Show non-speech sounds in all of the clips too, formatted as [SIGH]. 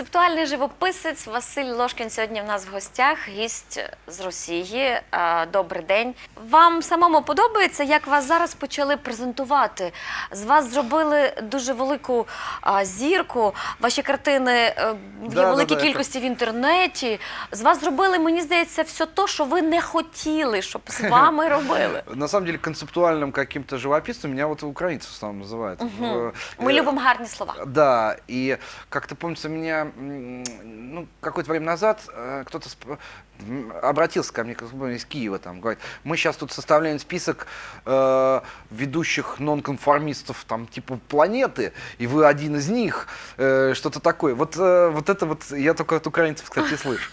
Концептуальний живописець Василь Лошкін сьогодні в нас в гостях, гість з Росії. Е, Добрий день. Вам самому подобається, як вас зараз почали презентувати? З вас зробили дуже велику а, зірку. Ваші картини е, в Да, є да, великій да, кількості в інтернеті. З вас зробили, мені здається, все то, що ви не хотіли, щоб з вами [LAUGHS] робили. На самом деле концептуальным каким-то живописцем меня вот украинцы в основном называют. Э, Ми э, любимо гарні слова. Да, и как-то помнится, меня, м, ну, какое-то время назад э, кто-то сп- м, обратился ко мне, как бы из Киева, там, говорит, мы сейчас тут составляем список э, ведущих нонконформистов, там, типа, планеты, и вы один из них, э, что-то такое. Вот, э, вот это вот я только от украинцев, кстати, слышу.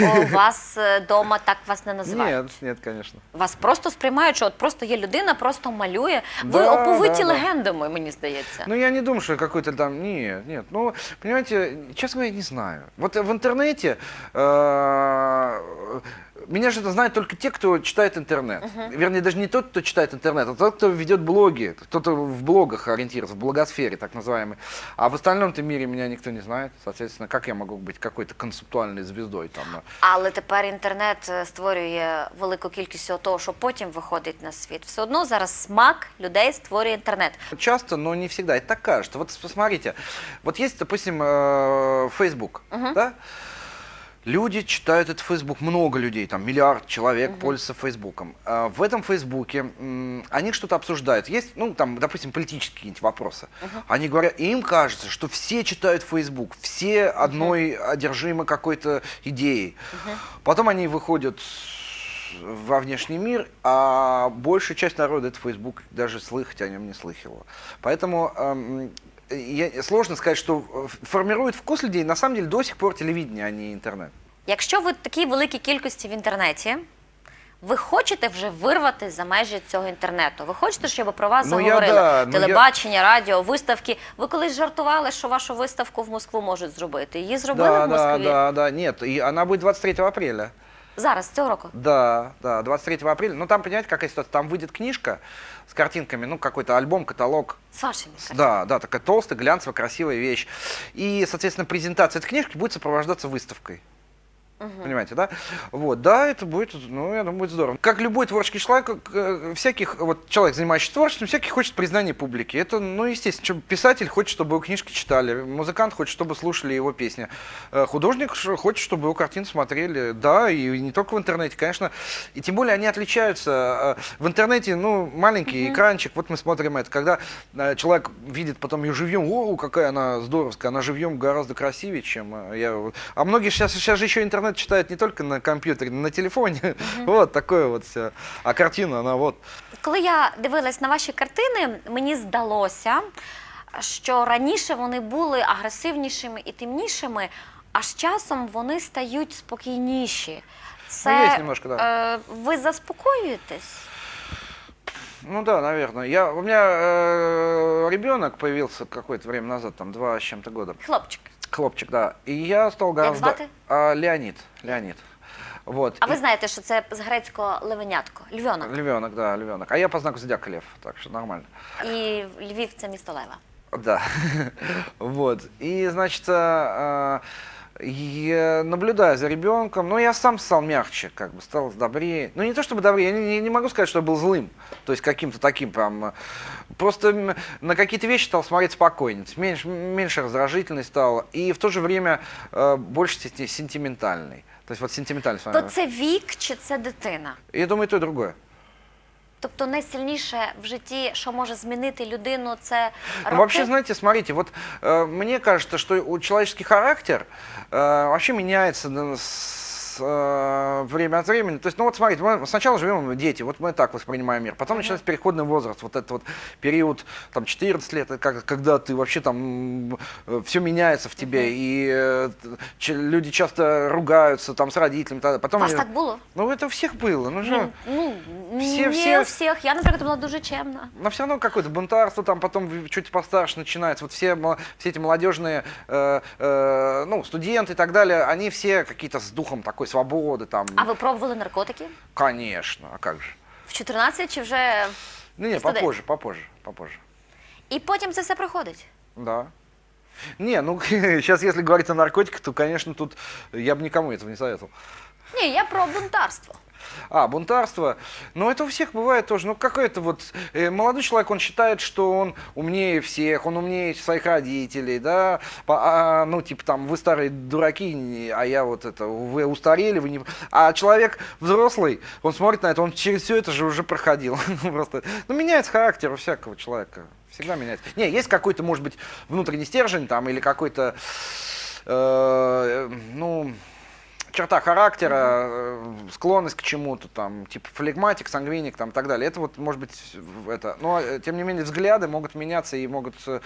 Бо [LAUGHS] вас вдома так вас не називають. Нет, нет, конечно. Вас просто сприймають, що от просто є людина, просто малює. Ви Да, оповиті да, да. легендами, мені здається. Ну, я не думаю, что я какой-то там... Нет, нет. Ну, понимаете, честно говоря, не знаю. Вот в интернете... э, меня же это знают только те, кто читает интернет. Вернее, даже не тот, кто читает интернет, а тот, кто ведет блоги. Кто-то в блогах ориентируется, в блогосфере так называемой. А в остальном-то мире меня никто не знает. Соответственно, как я могу быть какой-то концептуальной звездой там? э? Але тепер інтернет е, створює велику кількість всього того, що потім виходить на світ. Все одно зараз смак людей створює інтернет. Часто, но не всегда. Это так кажется. Вот посмотрите, вот есть, допустим, э, Facebook, да? Люди читают этот Facebook, много людей, там миллиард человек пользуются Фейсбуком. А В этом Фейсбуке они что-то обсуждают. Есть, ну, там, допустим, политические какие-нибудь вопросы. Они говорят, и им кажется, что все читают Facebook, все одной одержимы какой-то идеей. Потом они выходят во внешний мир, а большая часть народа этот Facebook даже слыхать о нем не слыхивала. Поэтому эм, я- сложно сказать, что э, формирует вкус людей на самом деле до сих пор телевидение, а не интернет. Якщо ви в такій великій кількості в інтернеті, ви хочете вже вирвати за межі цього інтернету. Ви хочете, щоб про вас Ну, я заговорили да, ну, я- телебачення, радіо, виставки. Ви колись жартували, що вашу виставку в Москву можуть зробити. Її зробили да, в да, Москві да, да, нет, и она будет 23 апреля. Зараз цього року. Да, да, 23 апреля. Ну там, понимаете, какая ситуация? Там выйдет книжка с картинками, ну какой-то альбом, каталог, вашими С- картинами. Да, да, такая толстая, глянцевая, красивая вещь. И, соответственно, презентация этой книжки будет сопровождаться выставкой. Понимаете, да? Вот, да, это будет, ну, я думаю, будет здорово. Как любой творческий человек, как, э, всяких, вот человек, занимающийся творчеством, всякий хочет признания публики. Это, ну, естественно, писатель хочет, чтобы его книжки читали, музыкант хочет, чтобы слушали его песни, Э, художник хочет, чтобы его картины смотрели, да, и не только в интернете, конечно. И тем более они отличаются. Э, В интернете, ну, маленький экранчик, вот мы смотрим это, когда человек видит потом ее живьем, о, какая она здоровская, она живьем гораздо красивее, чем я. А многие сейчас, сейчас же еще интернет читают не только на компьютере, на телефоне. [LAUGHS] Вот такое вот все. А картина, она вот. Коли я дивилась на ваші картини, мені здалося, що раніше вони були агресивнішими і темнішими, а з часом вони стають спокійніші. Це Ну, є немножко, да. е, ви заспокоюєтесь? Ну да, наверное. Я, у меня э, ребенок появился какое-то время назад, там два с чем-то года. Хлопчик. Хлопчик, да. И я стал гораздо... звати? А, Леонид. Леонид. Вот. А ви И- знаєте, що це з грецького левенятко, львьонок. Львенок, да, львенок. А я по знаку зодиака лев, так что нормально. І Львів це місто Лева. Да. [LAUGHS] вот. И, значит, а, я наблюдаю за ребенком, но я сам стал мягче, как бы стал добрее. Ну, не то чтобы добрее, я не, не- не могу сказать, что я был злым, то есть каким-то таким прям. э, Просто на какие-то вещи стал смотреть спокойнее, меньше, меньше раздражительный стал, и в то же время э, больше сенти- сентиментальный. То есть вот сентиментальность. То це вік чи це дитина? Я думаю, то, и другое. Тобто найсильніше в житті, що може змінити людину, це роки? Ну, вообще, знаете, смотрите, вот э, мне кажется, что у человеческий характер э, вообще меняется да, с э, время от времени. То есть, ну вот смотрите, мы сначала живем дети, вот мы так воспринимаем мир, потом начинается переходный возраст, вот этот вот период, там, 14 лет, это как, когда ты вообще там, все меняется в тебе, и э, ч- люди часто ругаются там с родителями, тогда- У потом... вас они- так було? Ну, это у всех было, ну что... Ну, всі- не всі- у всіх. Я, наприклад, була дуже чемна. Но все равно какое-то бунтарство, там потом в- чуть постарше начинается. Вот все, мо- все эти молодежные, э, э, ну, студенты и так далее, они все какие-то с духом такой свободы, там. А ви пробували наркотики? Конечно, а как же? В 14 чи вже. Не, не, Студент. попозже, попозже, попозже. І потім це все проходить. Да. Не, ну сейчас [LAUGHS] если говорить о наркотиках, то, конечно, тут я бы никому этого не советовал. Ні, я про бунтарство. А, бунтарство. Ну, это у всех бывает тоже. Ну, какой-то вот э, молодой человек, он считает, что он умнее всех, он умнее своих родителей, да. По- а, ну, типа там, вы старые дураки, а я вот это, вы устарели, вы не... А человек взрослый, он смотрит на это, он через все это же уже проходил. [LAUGHS] Ну, Просто, ну, меняется характер у всякого человека. Всегда меняется. Не, есть какой-то, может быть, внутренний стержень там или какой-то, э, ну, черта характера, э, склонность к чему-то там, типа флегматик, сангвиник там и так далее. Это вот может быть в- это. Но э, тем не менее взгляды могут меняться и могут, э,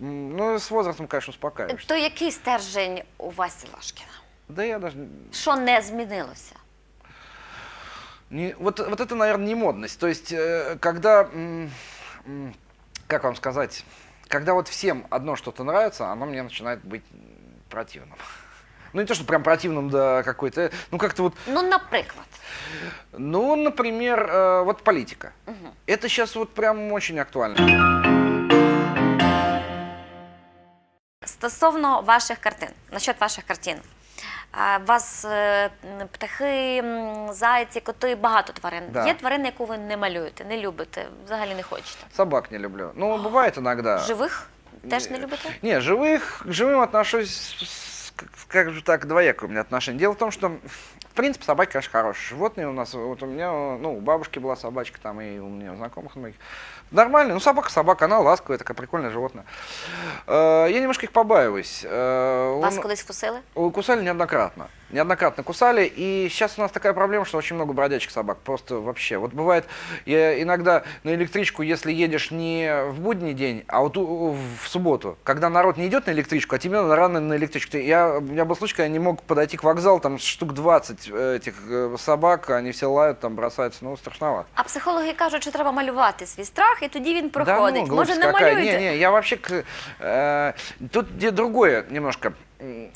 м, ну с возрастом, конечно, успокаиваешься. То який стержень у Васі Ложкіна? Да я даже Що не змінилося? не, вот вот это, наверное, не модность. То есть э, когда, м, м, как вам сказать, когда вот всем одно что-то нравится, оно мне начинает быть м, противным. Ну не то, что прям противным до какой-то, ну как-то вот Ну, наприклад. Ну, например, э, вот политика. Это сейчас вот прям очень актуально. Стосовно ваших картин, насчет ваших картин. А, У вас е, м, птахи, м, зайці, коти, багато тварин. Да. Є тварини, яку ви не малюєте, не любите, взагалі не хочете. Собак не люблю. Ну, бывает иногда. Живих теж не любите? Не, живых, к живым отношусь, с- как- же так, двоякое у меня отношение. Дело в том, что, в принципе, собаки, конечно, хорошие. Животные у нас, вот у меня, ну, у бабушки была собачка, там, и у меня у знакомых многих. Нормально, ну, собака, собака, она ласковая, такая прикольное животное. Э, Я немножко их побаиваюсь. Э, Вас он- колись вкусили? Ой, Кусали неоднократно. Неоднократно кусали. И сейчас у нас такая проблема, что очень много бродячих собак. Просто вообще. Вот бывает, я иногда на электричку, если едешь не в будний день, а вот в субботу, когда народ не идет на электричку, а тебе надо рано на электричку. Я, у меня был случай, когда я не мог подойти к вокзалу, там штук 20 этих э, собак, они все лают, там бросаются. Ну, страшновато. А психологи кажуть, що треба малювати свій страх, і тоді він проходить. Да ну, Може, глупость не какая. малюєте? Не, не, я вообще... к- э, тут где другое немножко. М,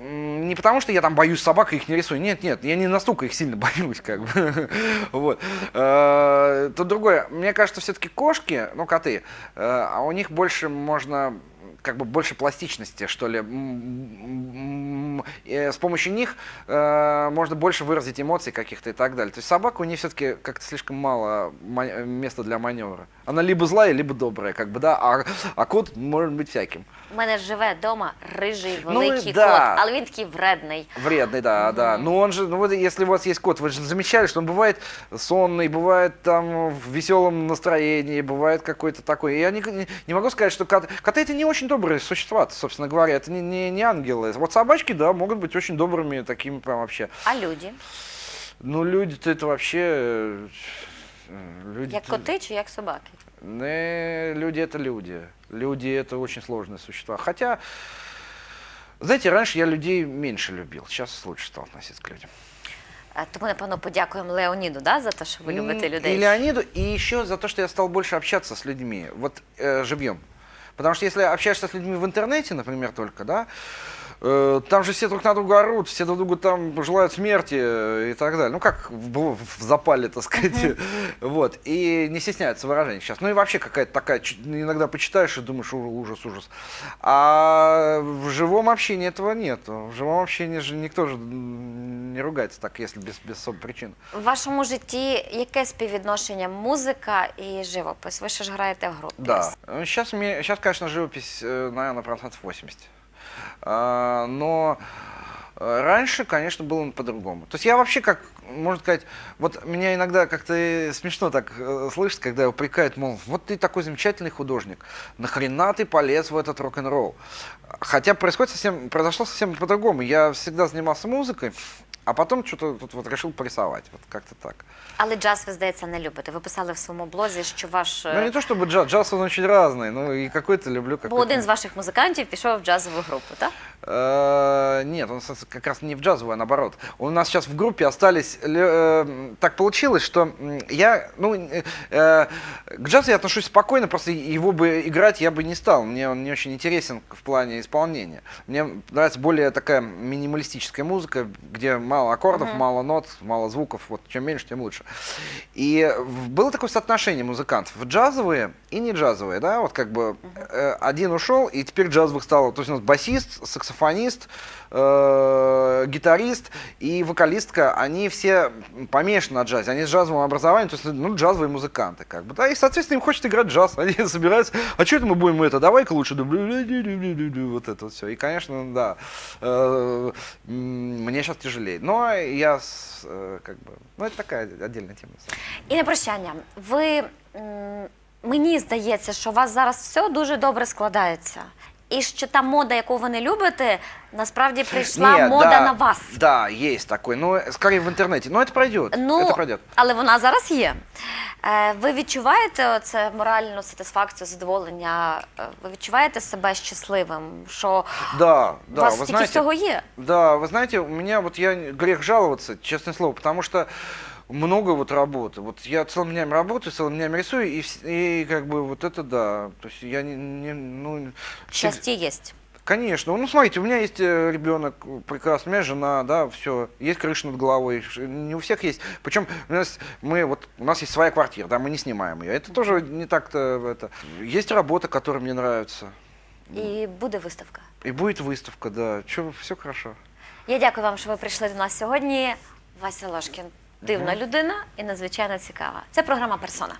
м, Не потому, что я там боюсь собак и их не рисую. Нет, нет, я не настолько их сильно боюсь, [LAUGHS] как бы. Вот. Э, Тут другое. Мне кажется, все-таки кошки, ну, коты, э, а у них больше можно как бы больше пластичности, что ли. Э, С помощью них э, можно больше выразить эмоций каких-то и так далее. То есть собака у нее все-таки как-то слишком мало ма- э, места для маневра. Она либо злая, либо добрая, как бы, да, а, а кот может быть всяким. У мене живе вдома рижий Ну, великий да. кот, але він такий вредний. Вредный, да, да. Но он же, ну вот если у вас есть кот, вы же замечали, что он бывает сонный, бывает там в веселом настроении, бывает какой-то такой. Я не, не- могу сказать, что кот, коты это не очень добрые существа, собственно говоря, это не, не, не ангелы. Вот собачки, да, могут быть очень добрыми, такими прям вообще. А люди? Ну, люди-то это вообще... э, Люди Як коти чи як собаки? Не, люди это люди. Люди это очень сложные существа. Хотя, знаете, раньше я людей меньше любил. Сейчас лучше стал относиться к людям. А, Тому, напевно, подякуємо Леоніду да, за те, що ви любите людей. И Леониду, и еще за то, что я стал больше общаться с людьми, вот э, живьем. Потому что если общаешься с людьми в интернете, например, только, да, там же все друг на друга орут, все друг другу там желают смерти э, и так далее. Ну, как было в запале, так сказать. [LAUGHS] Вот. И не стесняются выражений сейчас. Ну и вообще какая-то такая, чуть- иногда почитаешь и думаешь, «Ужас, ужас, ужас. А в живом общении этого нет. В живом общении же никто же м, не ругается так, если без, без особой причины. В вашому житті яке співвідношення музика і живопис? Ви ще ж граєте в групі. Да. Сейчас, сейчас конечно, живопись, э, наверное, процентов 80. А, Но э, раньше, конечно, было по-другому. То есть я вообще, как, можно сказать, вот меня иногда как-то смешно так э, слышать, когда упрекают, мол, вот ты такой замечательный художник, нахрена ты полез в этот рок-н-ролл? Хотя происходит совсем, произошло совсем по-другому. Я всегда занимался музыкой, а потом что-то тут вот решил порисовать, вот как-то так. Але джаз, ви здається, не любите. Ви писали в своєму блозі, що ваш е, Ну не то чтобы джаз, джаз он очень разный, ну и какой-то люблю, бо какой-то... один з ваших музикантів пішов в джазову групу, так? Э, Нет, он с- как раз не в джазовую, а наоборот. У нас сейчас в группе остались здесь лё- э, так получилось, что м, я, ну, э, э, к джазу я отношусь спокойно, просто его бы играть я бы не стал. Мне он не очень интересен в плане исполнения. Мне нравится более такая минималистическая музыка, где мало аккордов, мало нот, мало звуков. Вот чем меньше, тем лучше. И в- было такое соотношение музыкантов. Джазовые и не джазовые, да, вот как бы э, один ушел, и теперь джазовых стало. То есть у нас басист, саксофонист, э, гитарист и вокалистка, они все помешаны на джазе, они с джазовым образованием, то есть, ну, джазовые музыканты, как бы, да, и, соответственно, им хочется играть джаз, они [LAUGHS] собираются, а что это мы будем это, давай-ка лучше, вот это вот все, и, конечно, да, э, мне сейчас тяжелее, но я, с, э, как бы, ну, это такая отдельная тема. І на прощання. Ви м, мені здається, що у вас зараз все дуже добре складається. І що та мода, яку ви не любите, насправді прийшла Нет, мода да, на вас. Да, есть такой, но скорее в интернете, но это пройдет, Ну, это пройдет. але вона зараз є. Е, Ви відчуваєте це моральну сатисфакцію, задоволення? Е, Ви відчуваєте себе щасливим? Що Да, у да, вас вы стільки знаете, всього є? Да, вы знаете, у меня вот я грех жаловаться, честное слово, потому что много вот работы. Вот я целыми днями работаю, целыми днями рисую, и, вс- и как бы вот это да. То есть я не, не- ну, всег- Щастя є. Конечно. Ну, смотрите, у меня есть э, ребенок прекрасный, у меня жена, да, все, есть крыша над головой, ш- не у всех есть. Причем у нас, мы, вот, у нас есть своя квартира, да, мы не снимаем ее. Это тоже не так-то это. Есть работа, которая мне нравится. І буде виставка. И будет выставка, да. Че, все хорошо. Я дякую вам, що ви прийшли до нас сьогодні. Вася Ложкін. Дивна людина і надзвичайно цікава. Це програма Персона.